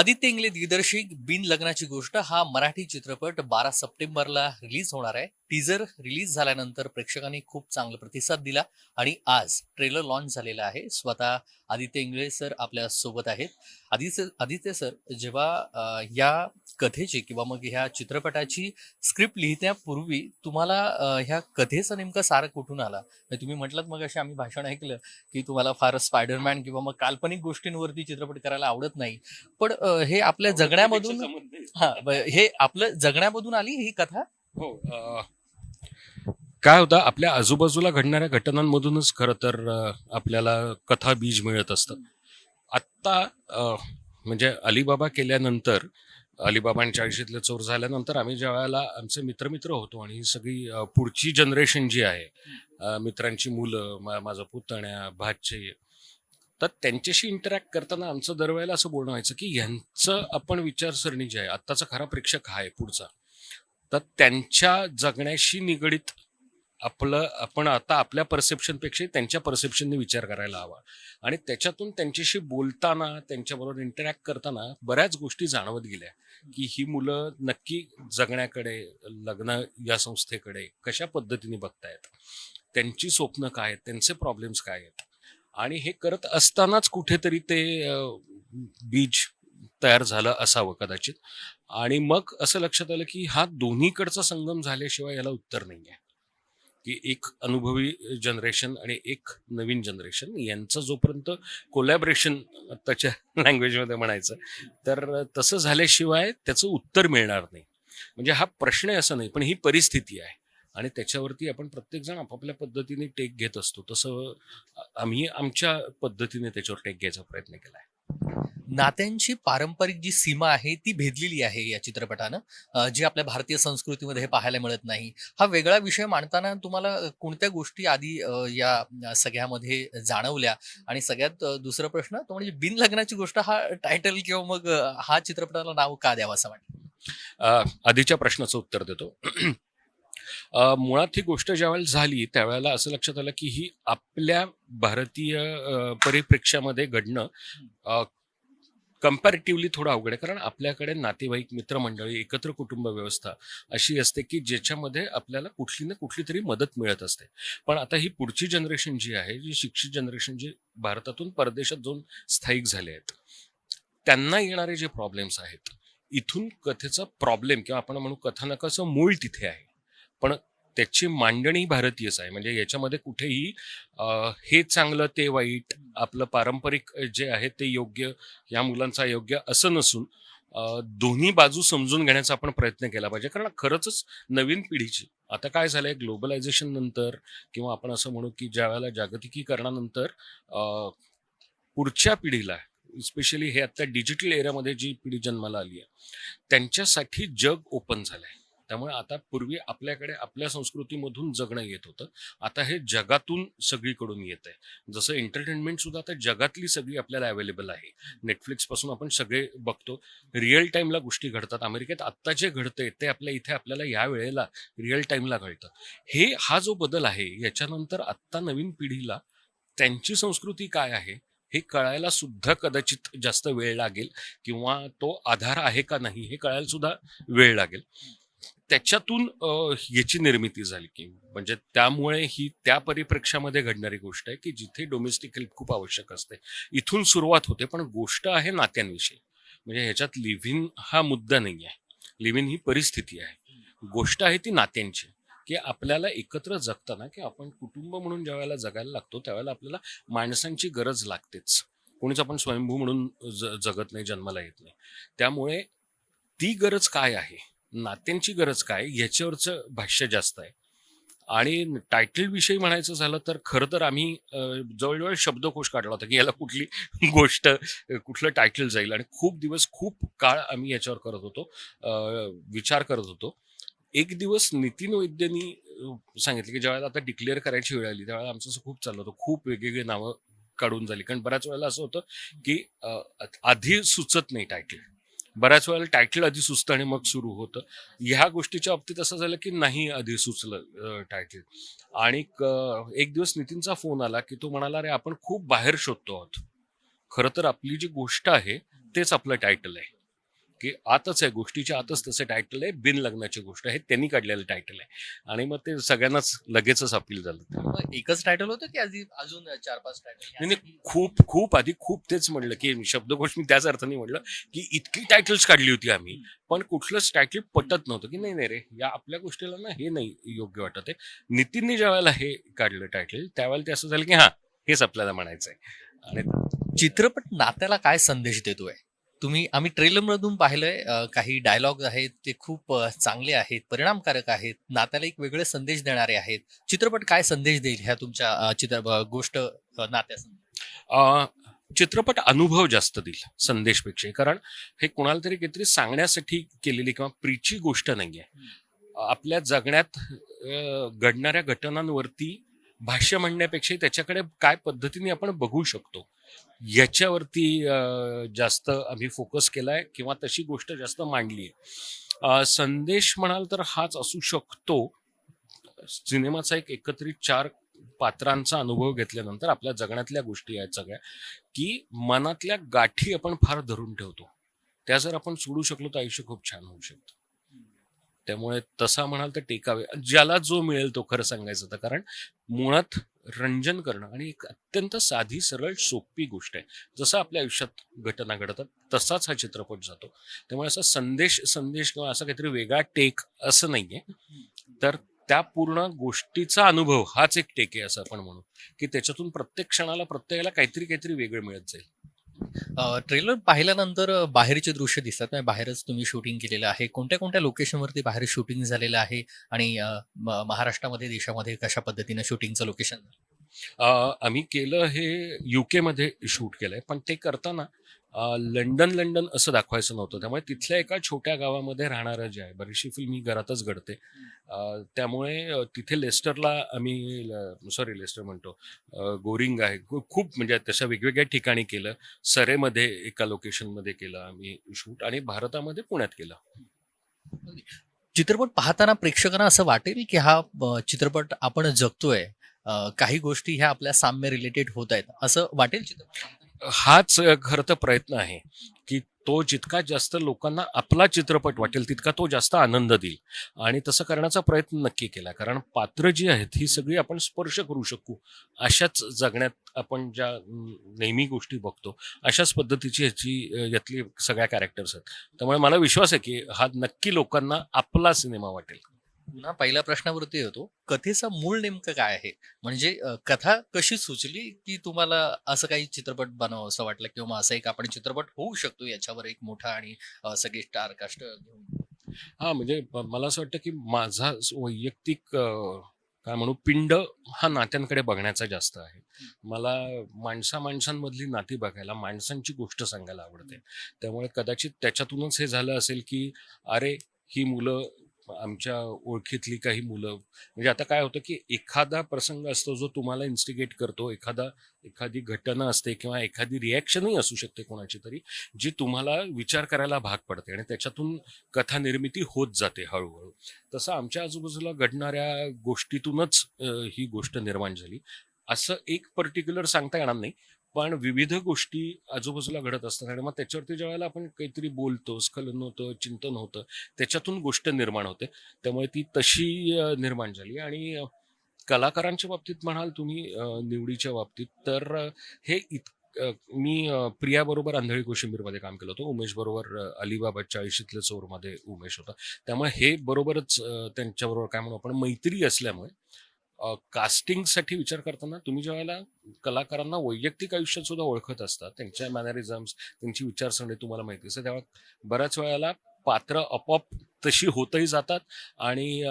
आदित्य इंगले दिग्दर्शिक बिन लग्नाची गोष्ट हा मराठी चित्रपट बारा सप्टेंबरला रिलीज होणार आहे. टीजर रिलीज झाल्यानंतर प्रेक्षकांनी खूप चांगला प्रतिसाद दिला आणि आज ट्रेलर लॉन्च झालेला आहे. स्वतः आदित्य इंगळे सर आपल्यासोबत आहेत. आदित्य आदित्य सर जेव्हा या कथेची किंवा मग ह्या चित्रपटाची स्क्रिप्ट लिहिण्यापूर्वी तुम्हाला ह्या कथेचा नेमका सार कुठून आला? म्हणजे तुम्ही म्हटलात मग असे आम्ही भाषण ऐकलं की तुम्हाला फार स्पायडरमॅन किंवा मग काल्पनिक गोष्टींवरती चित्रपट करायला आवडत नाही. पण हे आपल्या जगण्यामधून हा हे आपलं जगण्यामधून आली ही कथा? हो काय होतं आपल्या आजूबाजूला घडणाऱ्या घटनांमधूनच खरं तर आपल्याला कथा बीज मिळत असतं. आत्ता म्हणजे अलिबाबा केल्यानंतर अलिबाबांच्या चाळीशीतले चोर झाल्यानंतर आम्ही ज्या वेळेला आमचे मित्रमित्र होतो आणि ही सगळी पुढची जनरेशन जी आहे मित्रांची मुलं माझं माझा पुतण्या भाचे तर त्यांच्याशी इंटरॅक्ट करताना आमचं दरवेळेला असं बोलणं व्हायचं की यांचं आपण विचारसरणी जी आहे आत्ताचा खरा प्रेक्षक हा आहे पुढचा. तर त्यांच्या जगण्याशी निगडीत आपलं आपण आता आपल्या परसेप्शनपेक्षा त्यांच्या परसेप्शनने विचार करायला हवा. आणि त्याच्यातून त्यांच्याशी बोलताना त्यांच्याबरोबर इंटरॅक्ट करताना बऱ्याच गोष्टी जाणवत गेल्या. की ही मुलं नक्की जगण्याकडे लग्न या संस्थेकडे कशा पद्धतीने बघतायत? त्यांची स्वप्न काय आहेत? त्यांचे प्रॉब्लेम्स काय आहेत? आणि हे करत असतानाच कुठेतरी ते बीज तयार झालं असावं कदाचित. आणि मग असं लक्षात आलं की हा दोन्हीकडचा संगम झाल्याशिवाय याला उत्तर नाही आहे की एक अनुभवी जनरेशन आणि एक नवीन जनरेशन यांचं जोपर्यंत कोलॅबरेशन आत्ताच्या लँग्वेजमध्ये म्हणायचं तर तसं झाल्याशिवाय त्याचं उत्तर मिळणार नाही. म्हणजे हा प्रश्न आहे असं नाही पण ही परिस्थिती आहे. आणि त्याच्यावरती आपण प्रत्येकजण आपापल्या पद्धतीने टेक घेत असतो. तसं आम्ही आमच्या पद्धतीने त्याच्यावर टेक घ्यायचा प्रयत्न केला आहे नात्यांची पारंपरिक जी सीमा आहे ती भेदलेली आहे या चित्रपटानं. जी आपल्या भारतीय संस्कृतीमध्ये हे पाहायला मिळत नाही. हा वेगळा विषय मांडताना तुम्हाला कोणत्या गोष्टी आधी या सगळ्यामध्ये जाणवल्या? आणि सगळ्यात दुसरा प्रश्न तो म्हणजे बिनलग्नाची गोष्ट हा टायटल किंवा मग हा चित्रपटाला नाव का द्यावं असं वाटतं? आधीच्या प्रश्नाचं उत्तर देतो. मुळात ही गोष्ट ज्यावेळेला झाली त्यावेळेला असं लक्षात आलं की ही आपल्या भारतीय परिप्रेक्ष्यामध्ये घडणं कम्पॅरेटिव्हली थोडं अवघड आहे. कारण आपल्याकडे नातेवाईक मित्रमंडळी एकत्र कुटुंब व्यवस्था अशी असते की ज्याच्यामध्ये आपल्याला कुठली ना कुठली तरी मदत मिळत असते. पण आता ही पुढची जनरेशन जी आहे जी शिक्षित जनरेशन जी भारतातून परदेशात जाऊन स्थायिक झाले आहेत त्यांना येणारे जे प्रॉब्लेम्स आहेत इथून कथेचा प्रॉब्लेम किंवा आपण म्हणू कथानकाचं मूळ तिथे आहे. पण त्याची मांडणी भारतीयच आहे. म्हणजे याच्यामध्ये कुठेही हे चांगलं ते वाईट आपलं पारंपरिक जे आहे ते योग्य या मुलांचा योग्य असं नसून दोन्ही बाजू समजून घेण्याचा आपण प्रयत्न केला पाहिजे. कारण खरंच नवीन पिढीची आता काय झालंय ग्लोबलायझेशन नंतर किंवा आपण असं म्हणू की ज्या वेळेला जागतिकीकरणानंतर पुढच्या पिढीला स्पेशली हे आता डिजिटल एरियामध्ये जी पिढी जन्माला आली आहे त्यांच्यासाठी जग ओपन झालंय. त्यामुळे आता पूर्वी आपल्याकडे आपल्या संस्कृतीमधून जगणं येत होतं. आता हे जगातून सगळीकडून येत आहे. जसं एंटरटेनमेंट सुद्धा आता जगातली सगळी आपल्याला अवेलेबल आहे. नेटफ्लिक्सपासून आपण सगळे बघतो. रिअल टाईमला गोष्टी घडतात. अमेरिकेत आत्ता जे घडतंय ते आपल्या इथे आपल्याला या वेळेला रिअल टाईमला घडतं हे हा जो बदल आहे याच्यानंतर आत्ता नवीन पिढीला त्यांची संस्कृती काय आहे हे कळायला सुद्धा कदाचित जास्त वेळ लागेल किंवा तो आधार आहे का नाही हे कळायला सुद्धा वेळ लागेल. त्याच्यातून याची निर्मिती झाली की म्हणजे त्यामुळे ही त्या परिप्रेक्ष्यामध्ये घडणारी गोष्ट आहे की जिथे डोमेस्टिक हेल्प खूप आवश्यक असते. इथून सुरुवात होते पण गोष्ट आहे नात्यांविषयी. म्हणजे ह्याच्यात लिव्हिन हा मुद्दा नाही आहे लिव्हिन ही परिस्थिती आहे. गोष्ट आहे ती नात्यांची की आपल्याला एकत्र जगताना की आपण कुटुंब म्हणून ज्या वेळेला जगायला लागतो त्यावेळेला आपल्याला माणसांची गरज लागतेच. कोणीच आपण स्वयंभू म्हणून ज- जगत नाही जन्माला येत नाही. त्यामुळे ती गरज काय आहे? नात्यांची गरज काय याच्यावरचं भाष्य जास्त आहे. आणि टायटल विषयी म्हणायचं झालं तर खरं तर आम्ही जवळजवळ शब्दकोश काढला होता की याला कुठली गोष्ट कुठलं टायटल जाईल. आणि खूप दिवस खूप काळ आम्ही याच्यावर करत होतो. विचार करत होतो. एक दिवस नितीन वैद्यनी सांगितलं की ज्यावेळेला आता डिक्लेअर करायची वेळ आली त्यावेळेला आमचं असं खूप चाललं होतं. खूप वेगवेगळी नावं काढून झाली. कारण बऱ्याच वेळेला असं होतं की आधी सुचत नाही टायटल बऱ्याच वेळेला टायटल आधी सुचतं आणि मग सुरू होतं. ह्या गोष्टीच्या बाबतीत असं झालं की नाही आधी सुचलं टायटल आणि एक दिवस नितीनचा फोन आला की तो म्हणाला अरे आपण खूप बाहेर शोधतो आहोत. खरं तर आपली जी गोष्ट आहे तेच आपलं टायटल आहे. की आतच आहे गोष्टीच्या आतच तसं टायटल आहे बिन लग्नाची गोष्ट आहे त्यांनी काढलेलं टायटल आहे. आणि मग ते सगळ्यांनाच लगेचच अपील झालं. एकच टायटल होतं की आधी अजून चार पाच नाही नाही, खूप खूप आधी खूप तेच म्हणलं की शब्दकोश मी त्याच अर्थाने म्हणलं की इतकी टायटल्स काढली होती आम्ही पण कुठलंच टायटल पटत नव्हतं की नाही नाही रे या आपल्या गोष्टीला ना हे नाही योग्य वाटत आहे. नितीनने ज्या वेळेला हे काढलं टायटल त्यावेळेला ते असं झालं की हा हेच आपल्याला म्हणायचं आहे आणि चित्रपट नात्याला काय संदेश देतोय? तुम्ही आम्ही ट्रेलर मधून पाहिलंय काही डायलॉग आहेत ते खूप चांगले आहेत परिणामकारक आहेत नात्याला एक वेगळे संदेश देणारे आहेत. चित्रपट काय संदेश देईल ह्या तुमच्या चित्र गोष्ट नात्या चित्रपट अनुभव जास्त देईल संदेशपेक्षा कारण हे कोणाला तरी काहीतरी सांगण्यासाठी केलेली किंवा प्रीची गोष्ट नाहीये. आपल्या जगण्यात घडणाऱ्या घटनांवरती भाष्य म्हणण्यापेक्षा त्याच्याकडे काय पद्धतीने आपण बघू शकतो? याच्यावरती जास्त आम्ही फोकस केलाय किंवा तशी गोष्ट जास्त मांडली आहे संदेश म्हणाल तर हाच असू शकतो. सिनेमाचा एक एकत्रित चार पात्रांचा अनुभव घेतल्यानंतर आपल्या जगण्यातल्या गोष्टी आहेत सगळ्या की मनातल्या गाठी आपण फार धरून ठेवतो. त्या जर आपण सोडू शकलो तर आयुष्य खूप छान होऊ शकतं. त्यामुळे तसा म्हणाल तर टेकावे. ज्याला जो मिळेल तो खरं सांगायचं तर. कारण मुळात रंजन करणं आणि एक अत्यंत साधी सरळ सोपी गोष्ट आहे. जसं आपल्या आयुष्यात घटना घडतात तसाच हा चित्रपट जातो. त्यामुळे असा संदेश संदेश किंवा असा काहीतरी वेगळा टेक असं नाहीये. तर त्या पूर्ण गोष्टीचा अनुभव हाच एक टेक आहे असं आपण म्हणू. की त्याच्यातून प्रत्येक क्षणाला प्रत्येकाला काहीतरी काहीतरी वेगळं मिळत जाईल. ट्रेलर पाहिल्यानंतर बाहेरचे दृश्य दिसतात म्हणजे बाहेरच तुम्ही शूटिंग केलेलं आहे. कोणत्या कोणत्या लोकेशनवरती बाहेर शूटिंग झालेलं आहे? आणि महाराष्ट्रामध्ये देशामध्ये कशा पद्धतीनं शूटिंगचं लोकेशन आम्ही केलं हे युकेमध्ये शूट केलंय. पण ते करताना लंडन लंडन असं दाखवायचं नव्हतं. त्यामुळे तिथल्या एका छोट्या गावामध्ये राहणारं जे आहे बरीचशी फिल्म ही घरातच घडते. त्यामुळे तिथे लेस्टरला आम्ही सॉरी लेस्टर म्हणतो गोरिंग आहे. खूप म्हणजे तशा वेगवेगळ्या ठिकाणी केलं. सरेमध्ये एका लोकेशनमध्ये केलं आम्ही शूट आणि भारतामध्ये पुण्यात केलं. चित्रपट पाहताना प्रेक्षकांना असं वाटेल की हा चित्रपट आपण जगतोय. काही गोष्टी ह्या आपल्या साम्य रिलेटेड होत आहेत. असं वाटेल चित्रपट? हाच खरं तर प्रयत्न आहे की तो जितका जास्त लोकांना आपला चित्रपट वाटेल तितका तो जास्त आनंद देईल. आणि तसं करण्याचा प्रयत्न नक्की केला. कारण पात्र जी आहेत ही सगळी आपण स्पर्श करू शकू अशाच जगण्यात आपण ज्या नेहमी गोष्टी बघतो अशाच पद्धतीची ह्याची यातली सगळ्या कॅरेक्टर्स आहेत. त्यामुळे मला विश्वास आहे की हा नक्की लोकांना आपला सिनेमा वाटेल. पुन्हा पहिल्या प्रश्नावरती येतो कथेचं मूळ नेमकं काय आहे? म्हणजे कथा कशी सुचली की तुम्हाला असं काही चित्रपट बनावं असं वाटलं किंवा असं एक आपण चित्रपट होऊ शकतो याच्यावर एक मोठा आणि सगळे स्टार कास्ट घेऊन? हा म्हणजे मला असं वाटतं की माझा वैयक्तिक काय म्हणू पिंड हा नात्यांकडे बघण्याचा जास्त आहे. मला माणसा माणसांमधली नाती बघायला माणसांची गोष्ट सांगायला आवडते. त्यामुळे कदाचित त्याच्यातूनच हे झालं असेल की अरे ही मुलं आमच्या ओळखीतली काही मुलं म्हणजे आता काय होतं की एखादा प्रसंग असतो जो तुम्हाला इन्स्टिगेट करतो. एखादा एखादी घटना असते किंवा एखादी रिॲक्शनही असू शकते कोणाची तरी जी तुम्हाला विचार करायला भाग पडते आणि त्याच्यातून कथा निर्मिती होत जाते हळूहळू. तसं आमच्या आजूबाजूला घडणाऱ्या गोष्टीतूनच ही गोष्ट निर्माण झाली. असं एक पर्टिक्युलर सांगता येणार नाही. पण विविध गोष्टी आजूबाजूला घडत असतात आणि मग त्याच्यावरती ज्या वेळेला आपण काहीतरी बोलतो स्खलन होतं चिंतन होतं त्याच्यातून गोष्ट निर्माण होते. त्यामुळे ती तशी निर्माण झाली. आणि कलाकारांच्या बाबतीत म्हणाल तुम्ही निवडीच्या बाबतीत तर हे इत मी प्रियाबरोबर आंधळी कोशिंबीरमध्ये काम केलं होतं. उमेश बरोबर अलिबाबा चाळीशीतल्या चोरमध्ये उमेश होता. त्यामुळे हे बरोबरच त्यांच्याबरोबर काय म्हणू आपण मैत्री असल्यामुळे कास्टिंगसाठी विचार करताना तुम्ही ज्या वेळेला कलाकारांना वैयक्तिक आयुष्यात सुद्धा ओळखत असतात त्यांच्या मॅनरिझम्स त्यांची विचारसरणी तुम्हाला माहिती असते तेव्हा बऱ्याच वेळेला पात्र आपोआप तशी होतही जातात आणि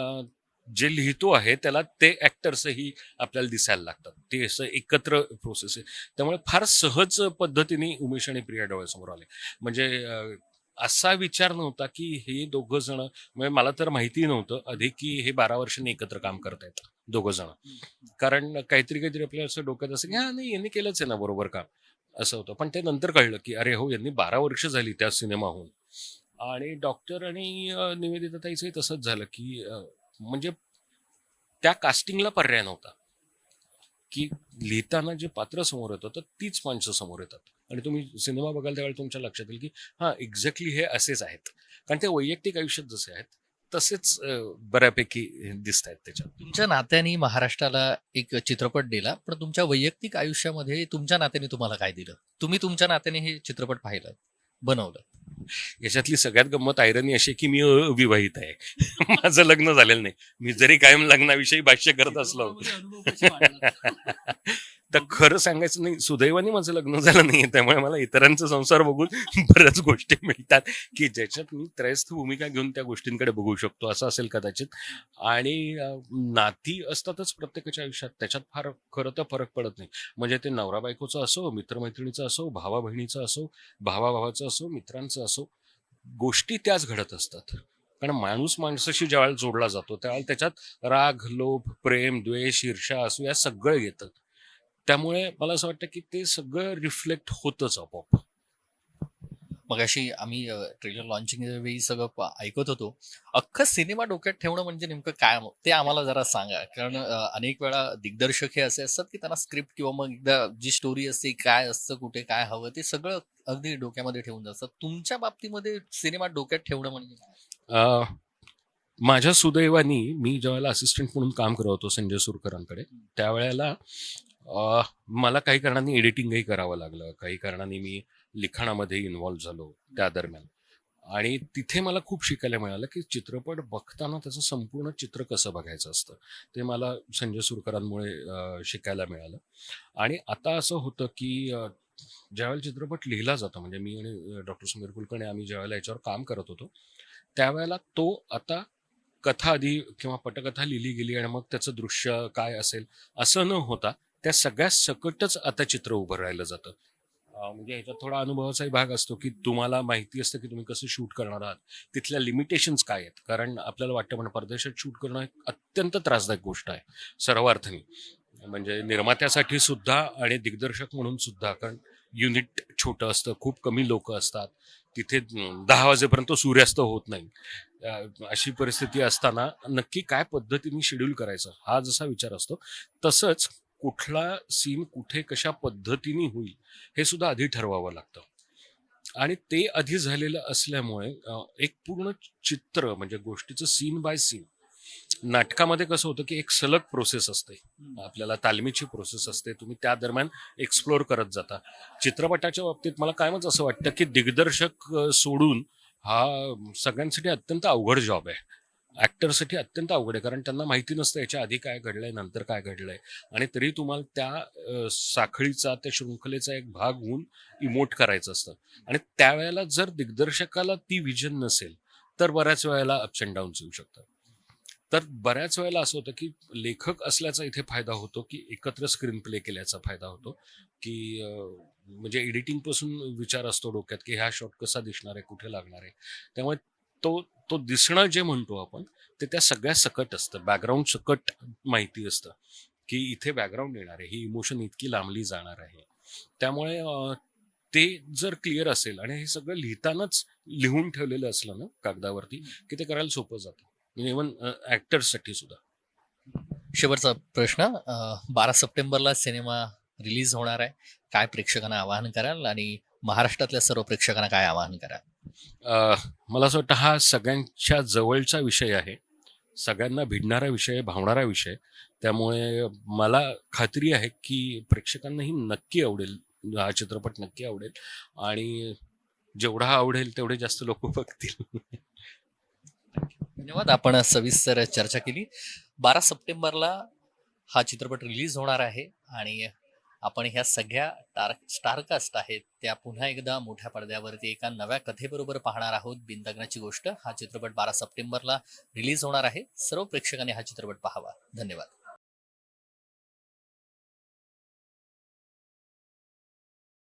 जे लिहितो आहे त्याला ते ऍक्टर्सही आपल्याला दिसायला लागतात. ते असं एकत्र प्रोसेस आहे. त्यामुळे फार सहज पद्धतीने उमेश आणि प्रिया डोळ्यासमोर आले. म्हणजे असा विचार नव्हता की हे दोघं जण म्हणजे मला तर माहिती नव्हतं अधिक की हे बारा वर्षांनी एकत्र काम करता येतं दोघं जण. कारण काहीतरी काहीतरी आपल्या असं डोक्यात असं की हा नाही यांनी केलंच आहे ना बरोबर काम. असं होतं. पण ते नंतर कळलं की अरे हो यांनी बारा वर्ष झाली त्या सिनेमाहून. आणि डॉक्टर आणि निवेदिता ताईचंही तसंच झालं की म्हणजे त्या कास्टिंगला पर्याय नव्हता. की लिहिताना जे पात्र समोर येतं तर तीच माणसं समोर येतात. आणि तुम्ही सिनेमा बघाल त्यावेळी तुमच्या लक्षात येईल की हां एक्झॅक्टली हे असेच आहेत. कारण ते वैयक्तिक आयुष्यात जसे आहेत तसेच बऱ्यापैकी दिसत आहेत त्याच्यात. तुमच्या नात्याने महाराष्ट्राला एक चित्रपट दिला पण तुमच्या वैयक्तिक आयुष्यामध्ये तुमच्या नात्याने तुम्हाला काय दिलं? तुम्ही तुमच्या नात्याने हे चित्रपट पाहिलं बनवलं. याच्यातली सगळ्यात गंमत आयरनी अशी की मी अविवाहित आहे. माझं लग्न झालेलं नाही. मी जरी कायम लग्नाविषयी भाष्य करत असलो. तर खरं सांगायचं नाही सुदैवाने माझं लग्न झालं नाहीये त्यामुळे मला इतरांचा संसार बघून बऱ्याच गोष्टी मिळतात. की ज्याच्यात मी त्रयस्थ भूमिका घेऊन त्या गोष्टींकडे बघू शकतो असं असेल कदाचित. आणि नाती असतातच प्रत्येकाच्या आयुष्यात त्याच्यात फार खरं तर फरक पडत नाही. म्हणजे ते नवरा बायकोचं असो मित्रमैत्रिणीचं असो भावा बहिणीचं असो भावा भावाचं असो मित्रांचं असो गोष्टी त्याच घडत असतात. कारण माणूस माणसाशी ज्यावेळेला जोडला जातो त्यावेळेला त्याच्यात राग लोभ प्रेम द्वेष ईर्षा असो या सगळं येतं. त्यामुळे मला असं वाटतं की ते सगळं रिफ्लेक्ट होतच आपोआप. मग अशी आम्ही ट्रेलर लॉन्चिंग वेळी सगळं ऐकत होतो. अख्खं सिनेमा डोक्यात ठेवणं म्हणजे नेमकं काय ते आम्हाला जरा सांगा. कारण अनेक वेळा दिग्दर्शक हे असे असतात की त्यांना स्क्रिप्ट किंवा मग एकदा जी स्टोरी असते काय असतं कुठे काय हवं ते सगळं अगदी डोक्यामध्ये ठेवून जातात. तुमच्या बाबतीमध्ये सिनेमा डोक्यात ठेवणं म्हणजे काय? माझ्या सुदैवानी मी ज्यावेळेला असिस्टंट म्हणून काम करत होतो संजय सुरकरांकडे त्यावेळेला मला काही कारणांनी एडिटिंगही करावं लागलं. काही कारणांनी मी लिखाणामध्ये इन्व्हॉल्व्ह झालो त्या दरम्यान. आणि तिथे मला खूप शिकायला मिळालं की चित्रपट बघताना त्याचं संपूर्ण चित्र कसं बघायचं असतं. ते मला संजय सुरकरांमुळे शिकायला मिळालं. आणि आता असं होतं की ज्यावेळेला चित्रपट लिहिला जातो म्हणजे मी आणि डॉक्टर समीर कुलकर्णी आम्ही ज्यावेळेला याच्यावर काम करत होतो त्यावेळेला तो आता कथा आधी किंवा पटकथा लिहिली गेली आणि मग त्याचं दृश्य काय असेल असं न होता त्या सगळ्या सकटच आता चित्र उभं राहिलं जातं. म्हणजे ह्याच्यात थोडा अनुभवाचाही भाग असतो की तुम्हाला माहिती असतं की तुम्ही कसं शूट करणार आहात. तिथल्या लिमिटेशन्स काय आहेत? कारण आपल्याला वाटतं पण परदेशात शूट करणं एक अत्यंत त्रासदायक गोष्ट आहे. सर्वार्थनी. म्हणजे निर्मात्यासाठी सुद्धा आणि दिग्दर्शक म्हणून सुद्धा कारण युनिट छोटं असतं खूप कमी लोक असतात. तिथे दहा वाजेपर्यंत सूर्यास्त होत नाही. अशी परिस्थिती असताना नक्की काय पद्धतीने शेड्यूल करायचं हा जसा विचार असतो तसंच कुठला सीन कुठे कशा पद्धतीने होईल हे सुद्धा आधी ठरवावं लागतं. आणि ते आधी झालेलं असल्यामुळे एक पूर्ण चित्र म्हणजे गोष्टीचं सीन बाय सीन नाटकामध्ये कसं होतं की एक सलग प्रोसेस असते. आपल्याला तालमीची प्रोसेस असते. तुम्ही त्या दरम्यान एक्सप्लोअर करत जाता. चित्रपटाच्या बाबतीत मला कायमच असं वाटतं की दिग्दर्शक सोडून हा सगळ्यांसाठी अत्यंत अवघड जॉब आहे. ॲक्टरसाठी अत्यंत अवघड आहे. कारण त्यांना माहिती नसतं याच्या आधी काय घडलंय नंतर काय घडलंय. आणि तरी तुम्हाला त्या साखळीचा त्या शृंखलेचा एक भाग होऊन इमोट करायचं असतं. आणि त्यावेळेला जर दिग्दर्शकाला ती विजन नसेल तर बऱ्याच वेळेला अप्स अँड डाऊन्स येऊ शकतात. तर बऱ्याच वेळेला असं होतं की लेखक असल्याचा इथे फायदा होतो की एकत्र स्क्रीन प्ले केल्याचा फायदा होतो. की म्हणजे एडिटिंगपासून विचार असतो डोक्यात की हा शॉट कसा दिसणार आहे कुठे लागणार आहे. त्यामुळे तो तो दिसणं जे म्हणतो आपण ते त्या सगळ्या सकट असतं. बॅकग्राऊंड सकट माहिती असतं की इथे बॅकग्राऊंड येणार आहे ही इमोशन इतकी लांबली जाणार आहे. त्यामुळे ते जर क्लिअर असेल आणि हे सगळं लिहितानाच लिहून ठेवलेलं असलं ना कागदावरती की ते करायला सोपं जातं. म्हणजे इव्हन ॲक्टर्ससाठी सुद्धा. शेवटचा प्रश्न बारा सप्टेंबरला सिनेमा रिलीज होणार आहे. काय प्रेक्षकांना आवाहन कराल आणि महाराष्ट्रातल्या सर्व प्रेक्षकांना काय आवाहन कराल? मला असं वाटतं हा सगळ्यांच्या जवळचा विषय आहे. सगळ्यांना भिडणारा विषय भावणारा विषय त्यामुळे मला खात्री आहे की प्रेक्षकांनाही नक्की आवडेल हा चित्रपट नक्की आवडेल आणि जेवढा आवडेल तेवढे जास्त लोक बघतील. धन्यवाद आपण सविस्तर चर्चा केली. बारा सप्टेंबरला हा चित्रपट रिलीज होणार आहे आणि आपण ह्या सगळ्या टार स्टारकास्ट आहेत त्या पुन्हा एकदा मोठ्या पडद्यावरती एका नव्या कथेबरोबर पाहणार आहोत. बिनदग्नाची गोष्ट हा चित्रपट बारा सप्टेंबरला रिलीज होणार आहे. सर्व प्रेक्षकांनी हा चित्रपट पाहावा. धन्यवाद.